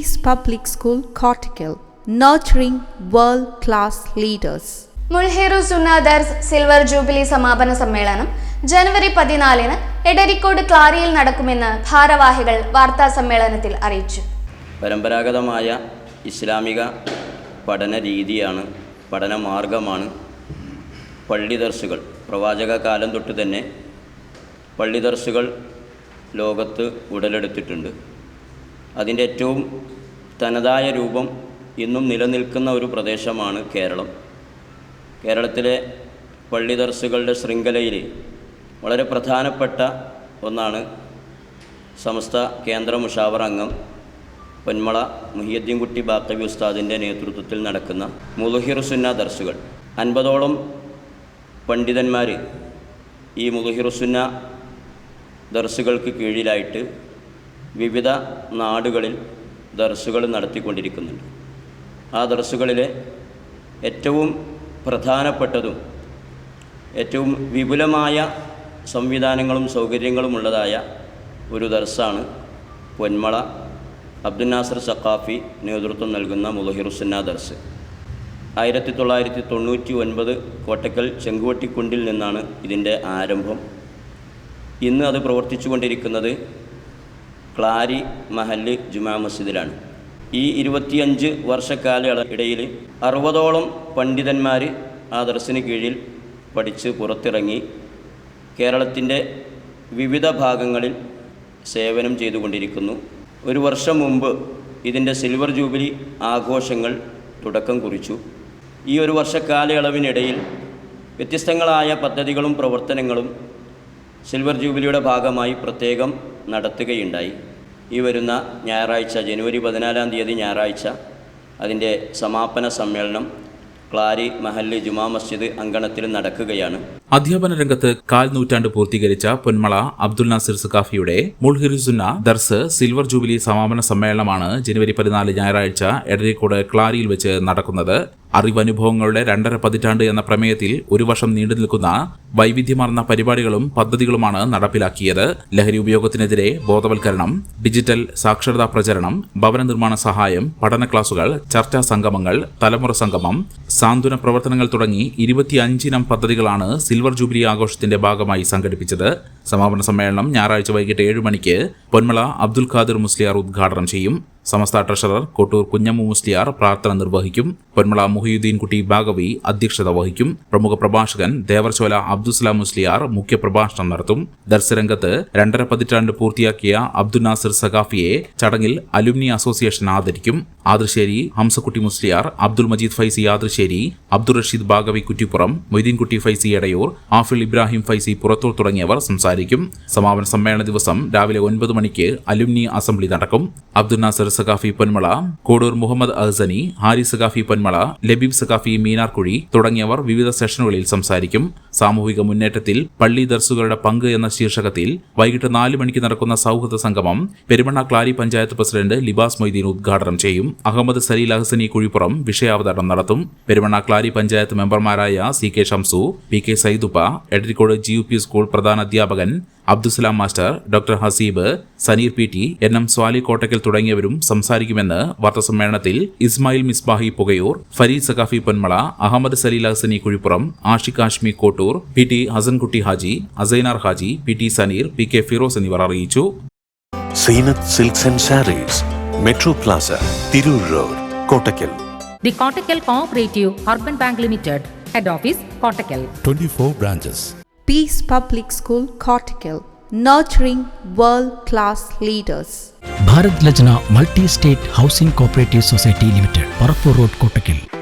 Peace Public School, Cortical, nurturing world class leaders. മുൾഹേറു സുനാദാർസ് silver jubilee സമാപന സമ്മേളനം ജനുവരി പതിനാലിന് എടരിക്കോട് ക്ലാരിയിൽ നടക്കുമെന്ന് ഭാരവാഹികൾ വാർത്താ സമ്മേളനത്തിൽ അറിയിച്ചു. പരമ്പരാഗതമായ ഇസ്ലാമിക പഠന രീതിയാണ് പഠന മാർഗമാണ് പള്ളിദർസുകൾ. പ്രവാചക കാലം തൊട്ട് തന്നെ പള്ളിദർസുകൾ ലോകത്ത് ഉടലെടുത്തിട്ടുണ്ട്. അതിന്റെ ഏറ്റവും തനതായ രൂപം ഇന്നും നിലനിൽക്കുന്ന ഒരു പ്രദേശമാണ് കേരളം. കേരളത്തിലെ പള്ളി ദർസുകളുടെ ശൃംഖലയിൽ വളരെ പ്രധാനപ്പെട്ട ഒന്നാണ് സമസ്ത കേന്ദ്ര മുഷാവർ അംഗം പൊന്മള മുഹിയദ്ദീൻകുട്ടി ബാക്കബി ഉസ്താദിന്റെ നേതൃത്വത്തിൽ നടക്കുന്ന മുലുഹിറുസുന്ന ദർസുകൾ. അൻപതോളം പണ്ഡിതന്മാർ ഈ മുലുഹിറുസുന്ന ദർസുകൾക്ക് കീഴിലായിട്ട് വിവിധ നാടുകളിൽ ദർസുകൾ നടത്തിക്കൊണ്ടിരിക്കുന്നുണ്ട്. ആ ദർസുകളിലെ ഏറ്റവും പ്രധാനപ്പെട്ടതും ഏറ്റവും വിപുലമായ സംവിധാനങ്ങളും സൗകര്യങ്ങളും ഉള്ളതായ ഒരു ദർസാണ് പൊന്മള അബ്ദുൽ നാസർ സഖാഫി നേതൃത്വം നൽകുന്ന മുലഹിറുസുന്ന ദർസ്. ആയിരത്തി തൊള്ളായിരത്തി തൊണ്ണൂറ്റി ഒൻപത് കോട്ടക്കൽ ചെങ്കുവട്ടിക്കുണ്ടിൽ നിന്നാണ് ഇതിന്റെ ആരംഭം. ഇന്ന് അത് പ്രവർത്തിച്ചു കൊണ്ടിരിക്കുന്നത് ക്ലാരി മഹല്ല് ജുമാ മസ്ജിദിലാണ്. ഈ ഇരുപത്തിയഞ്ച് വർഷക്കാല ഇടയിൽ അറുപതോളം പണ്ഡിതന്മാർ ആ ദർശന കീഴിൽ പഠിച്ച് പുറത്തിറങ്ങി കേരളത്തിന്റെ വിവിധ ഭാഗങ്ങളിൽ സേവനം ചെയ്തുകൊണ്ടിരിക്കുന്നു. ഒരു വർഷം മുമ്പ് ഇതിന്റെ സിൽവർ ജൂബിലി ആഘോഷങ്ങൾ തുടക്കം കുറിച്ചു. ഈ ഒരു വർഷക്കാലയളവിനിടയിൽ വ്യത്യസ്തങ്ങളായ പദ്ധതികളും പ്രവർത്തനങ്ങളും സിൽവർ ജൂബിലിയുടെ ഭാഗമായി പ്രത്യേകം നടത്തുകയുണ്ടായി. ഈ വരുന്ന ഞായറാഴ്ച ജനുവരി പതിനാലാം തീയതി ഞായറാഴ്ച അതിന്റെ സമാപന സമ്മേളനം ക്ലാരി മഹല്ല് ജുമാ മസ്ജിദ് അങ്കണത്തിൽ നടക്കുകയാണ്. അധ്യാപന രംഗത്ത് കാൽ നൂറ്റാണ്ട് പൂർത്തീകരിച്ച പൊന്മള അബ്ദുൽ നാസിർ സഖാഫിയുടെ മുൾഹിറുസുന്ന ദർസ് സിൽവർ ജൂബിലി സമാപന സമ്മേളനമാണ് ജനുവരി പതിനാല് ഞായറാഴ്ച എടരിക്കോട് ക്ലാരിയിൽ വെച്ച് നടക്കുന്നത്. അറിവനുഭവങ്ങളുടെ രണ്ടര പതിറ്റാണ്ട് എന്ന പ്രമേയത്തിൽ ഒരു വർഷം നീണ്ടു നിൽക്കുന്ന വൈവിധ്യമാർന്ന പരിപാടികളും പദ്ധതികളുമാണ് നടപ്പിലാക്കിയത്. ലഹരി ഉപയോഗത്തിനെതിരെ ബോധവൽക്കരണം ഡിജിറ്റൽ സാക്ഷരതാ പ്രചരണം ഭവന നിർമ്മാണ സഹായം പഠന ക്ലാസുകൾ ചർച്ചാ സംഗമങ്ങൾ തലമുറ സംഗമം സാന്ത്വന പ്രവർത്തനങ്ങൾ തുടങ്ങി ഇരുപത്തിയഞ്ചിനം പദ്ധതികളാണ് സിൽവർ ജൂബിലി ആഘോഷത്തിന്റെ ഭാഗമായി സംഘടിപ്പിച്ചത്. സമാപന സമ്മേളനം ഞായറാഴ്ച വൈകിട്ട് ഏഴ് മണിക്ക് പൊന്മള അബ്ദുൽ ഖാദിർ മുസ്ലിയാർ ഉദ്ഘാടനം ചെയ്യും. സമസ്ത ട്രഷറർ കൊട്ടൂർ കുഞ്ഞമ്മു മുസ്ലിയാർ പ്രാർത്ഥന നിർവഹിക്കും. പൊന്മള മുഹിയുദ്ദീൻ കുട്ടി ബാഗവി അധ്യക്ഷത വഹിക്കും. പ്രമുഖ പ്രഭാഷകൻ ദേവർചോല അബ്ദുസ്ലാം മുസ്ലിയാർ മുഖ്യപ്രഭാഷണം നടത്തും. ദർശരംഗത്ത് രണ്ടര പതിറ്റാണ്ട് പൂർത്തിയാക്കിയ അബ്ദുൽ നാസിർ സഖാഫിയെ ചടങ്ങിൽ അലുമിനി അസോസിയേഷൻ ആദരിക്കും. ആദൃശ്ശേരി ഹംസക്കുട്ടി മുസ്ലിയാർ അബ്ദുൽ മജീദ് ഫൈസി ആദൃശ്ശേരി അബ്ദുൾ റഷീദ് ബാഗവി കുറ്റിപ്പുറം മൊയ്തീൻകുട്ടി ഫൈസി എടയൂർ ആഫിൽ ഇബ്രാഹിം ഫൈസി പുറത്തൂർ തുടങ്ങിയവർ സംസാരിക്കും. സമാപന സമ്മേളന ദിവസം രാവിലെ ഒൻപത് മണിക്ക് അലുമിനി അസംബ്ലി നടക്കും. അബ്ദുൽ നാസർ സഖാഫി പൊന്മള കോടൂർ മുഹമ്മദ് അഹ്സനി ഹാരി സഖാഫി പൊന്മള ലബീബ് സഖാഫി മീനാർകുഴി തുടങ്ങിയവർ വിവിധ സെഷനുകളിൽ സംസാരിക്കും. സാമൂഹിക മുന്നേറ്റത്തിൽ പള്ളി ദർസുകളുടെ പങ്ക് എന്ന ശീർഷകത്തിൽ വൈകിട്ട് നാല് മണിക്ക് നടക്കുന്ന സൗഹൃദ സംഗമം പെരുമണ്ണ ക്ലാരി പഞ്ചായത്ത് പ്രസിഡന്റ് ലിബാസ് മൊയ്തീൻ ഉദ്ഘാടനം ചെയ്യും. അഹമ്മദ് സലീൽ അഹ്സനി കുഴിപ്പുറം വിഷയാവതരണം നടത്തും. പെരുമണ്ണ ക്ലാരി പഞ്ചായത്ത് മെമ്പർമാരായ C K Shamsu P K Saidupa Edarikode G U P school പ്രധാന അധ്യാപകൻ Abdussalam master doctor Haseeb Saneer P T N M Swali Kottakkal തുടങ്ങിയവരും സംസാരിക്കുമെന്ന് വാർത്താസമ്മേളനത്തിൽ Ismail Misbahi Pukayoor Fareed Saqafi Ponmala Ahmed Saleel Hasani Kuzhippuram Ashiq Kashmi Kottur P T Hasankutty Haji Asainar Haji P T Saneer P K Firos എന്നിവർ അറിയിച്ചു. Zeenath silks and sarees metro plaza Tirur road Kottakkal. The Kottakkal cooperative Urban bank limited head office Kottakkal. 24 branches. Peace Public School, Cortical, nurturing world class leaders. Bharat Lajna Multi State Housing Cooperative Society Limited, Parapur Road, Kotakil.